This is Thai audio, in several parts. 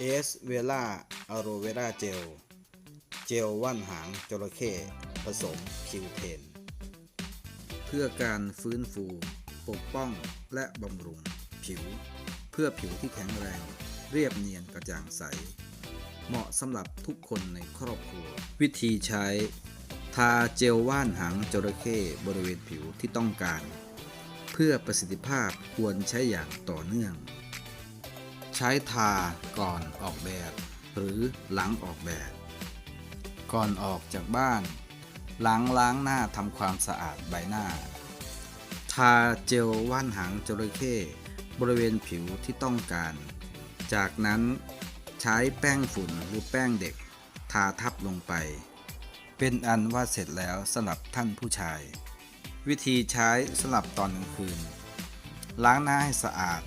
เอสเวล่าอะโรเวราเจล เจลว่านหางจระเข้ผสมคิวเทน เพื่อการฟื้นฟู ปกป้องและบำรุง ผิว เพื่อผิวที่แข็งแรง เรียบเนียนกระจ่างใส เหมาะสำหรับทุกคนในครอบครัว วิธีใช้ ทาเจลว่านหางจระเข้บริเวณผิวที่ต้องการ เพื่อประสิทธิภาพควรใช้อย่างต่อเนื่อง ใช้ทาก่อนออกแบบ หรือหลังออกแบบ ก่อนออกจากบ้านหลังล้างหน้าทำความสะอาดใบหน้า ทาเจลว่านหางจระเข้บริเวณผิวที่ต้องการ จากนั้นใช้แป้งฝุ่นหรือแป้งเด็ก ทาทับลงไป เป็นอันว่าเสร็จแล้วสำหรับท่านผู้ชาย วิธีใช้สำหรับตอนกลางคืน ล้างหน้าให้สะอาด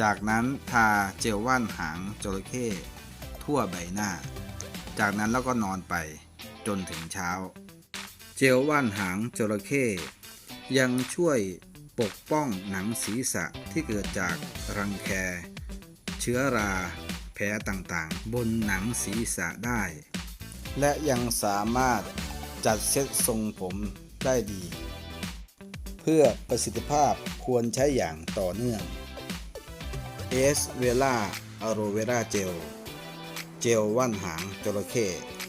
จากนั้นทาเจลว่านหางจระเข้ทั่วใบหน้า จากนั้นแล้วก็นอนไปจนถึงเช้า เจลว่านหางจระเข้ยังช่วยปกป้องหนังศีรษะที่เกิดจากรังแค เชื้อรา แผลต่างๆ บนหนังศีรษะได้ และยังสามารถจัดเซ็ตทรงผมได้ดี เพื่อประสิทธิภาพควรใช้อย่างต่อเนื่อง เอสเวล่าอะโรเวราเจล เจลว่านหางจระเข้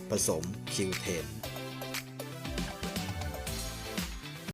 ผสมคิวเทน